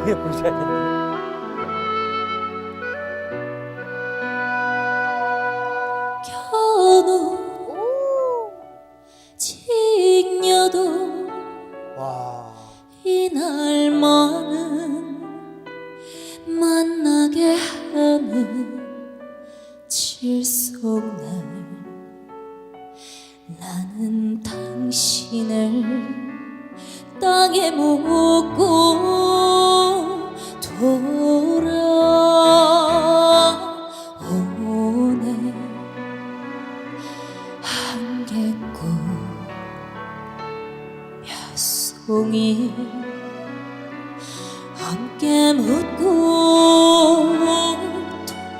더 예쁘셔야겠네. 겨우 직녀도 와. 이날만은 만나게 하는 질속날 나는 당신을 땅에 묻고 송이 함께 묻고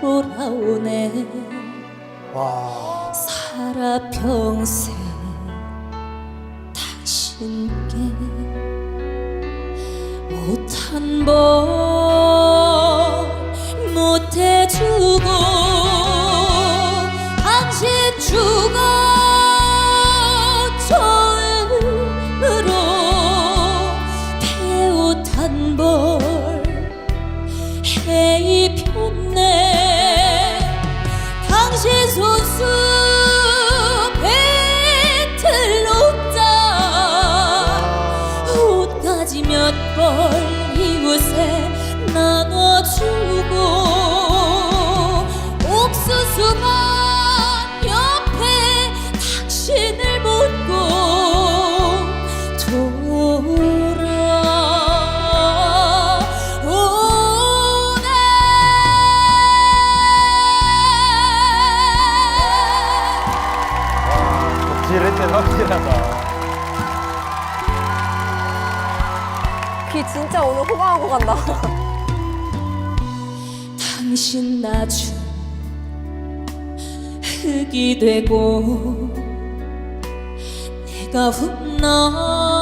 돌아오네 와. 살아 평생 당신께 못한 번 당신 나중 흙이 되고 내가 훗날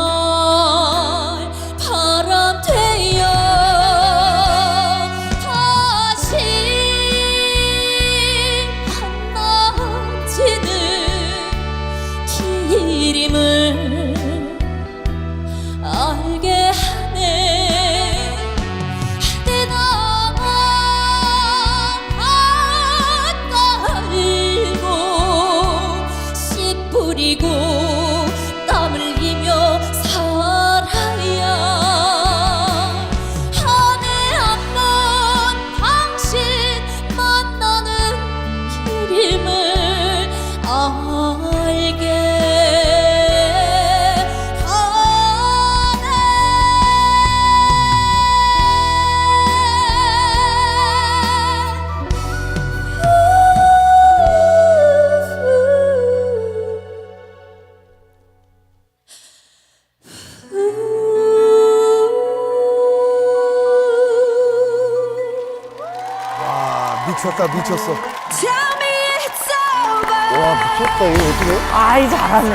미쳤다 미쳤어. Tell me it's over. 와 미쳤다. 이거 어떻게 아이 잘하네.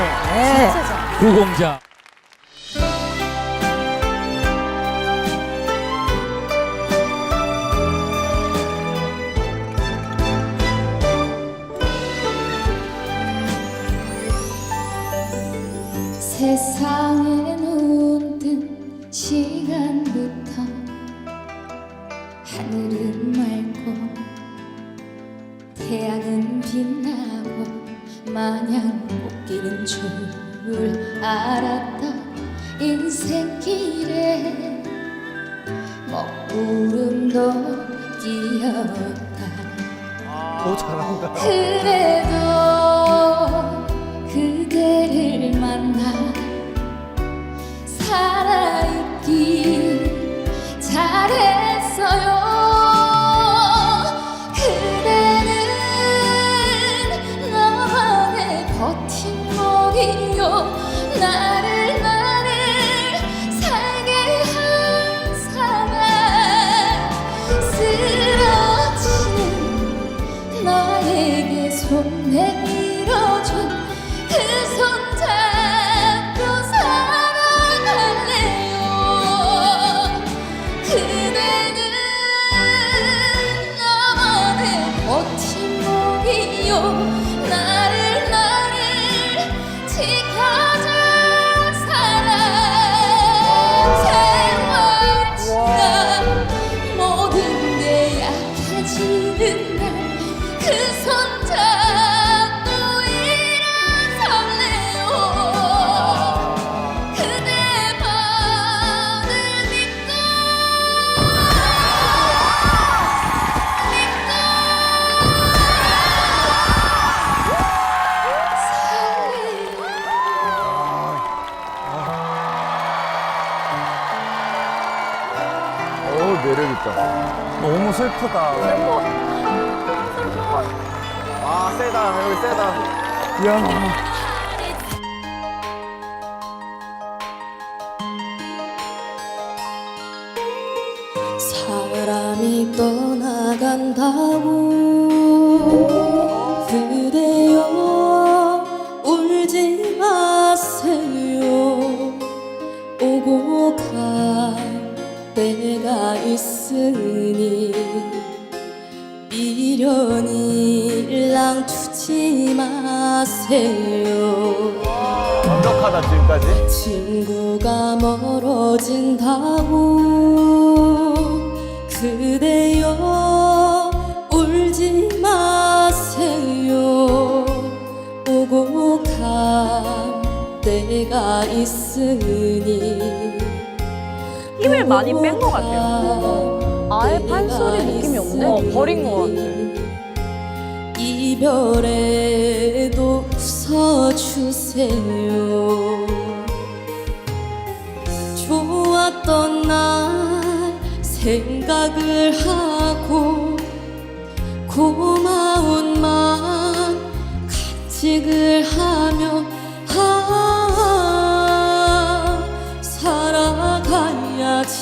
구공자 세상에 눈뜬 시간부터 하늘은 맑고 태양은 빛나고 마냥 꽃길은 줄 알았다. 인생길에 먹구름도 뛰었다. 오 잘한다. 그래도 너무 슬프다. 아, 세다. 여기 세다. 야 사람이 떠나간다고 그대여 울지 마세요 오고 갈 때가 있으니 미련이 일랑 두지 마세요 완벽하다, 지금까지. 친구가 멀어진다고 그대여 울지 마세요 오고 갈 때가 있으니 힘을 많이 뺀 것 같아요. 아예 판소리 느낌이 없네? 어, 버린 것 같아. 이별에도 웃어주세요 좋았던 날 생각을 하고 고마운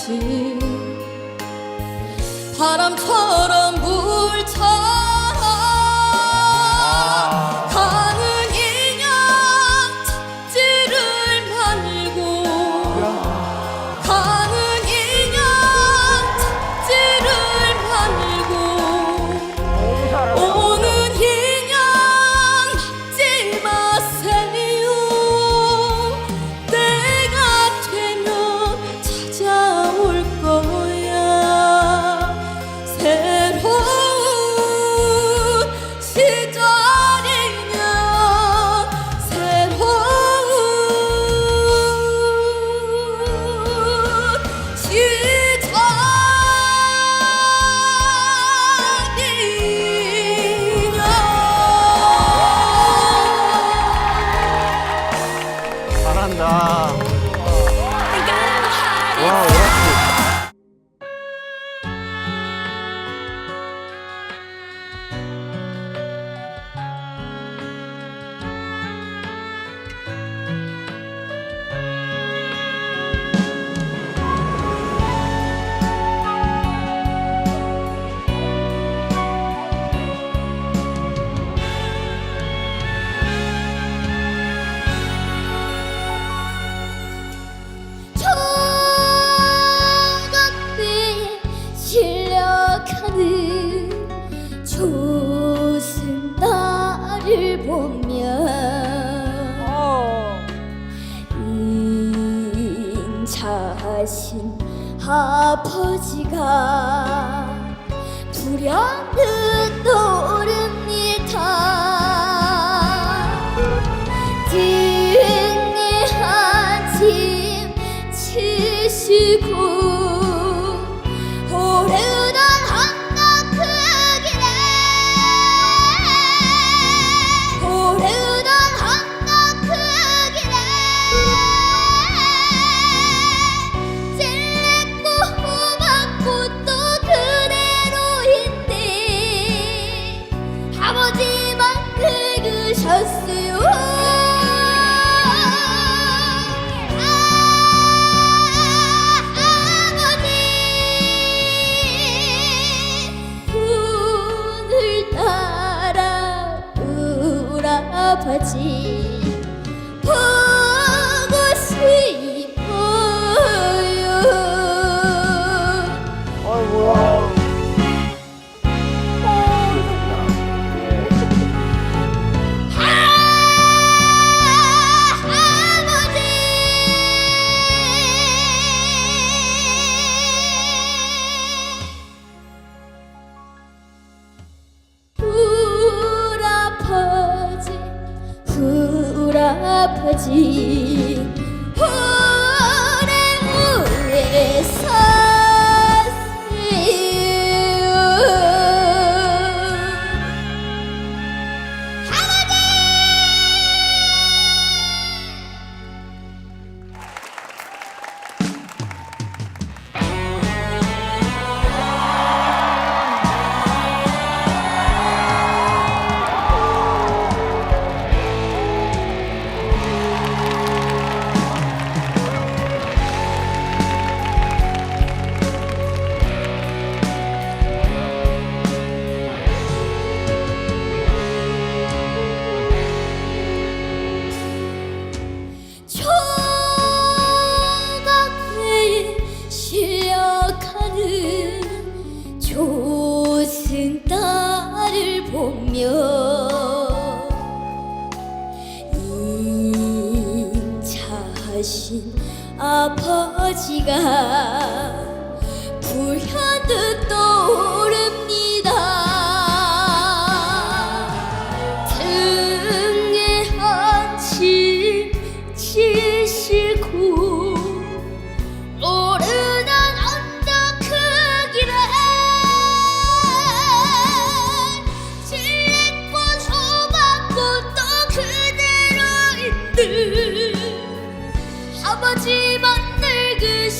살아가야지 바람처럼 물처 보면 어. 인자하신 아버지가 불현듯 오릅니다 등에 한짐 치시고 울아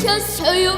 주셨어요?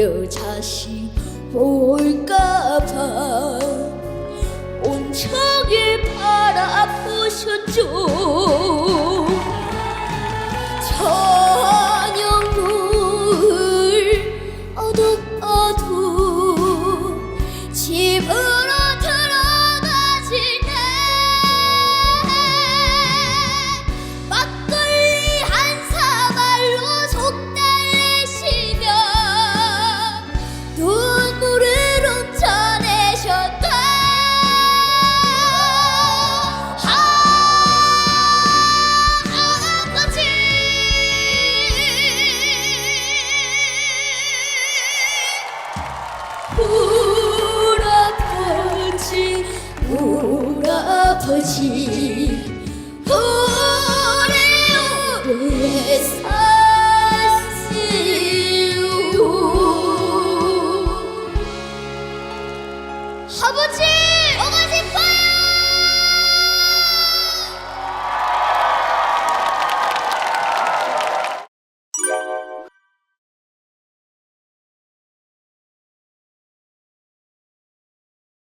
여자시 볼까봐 온 척이 바라보셨죠?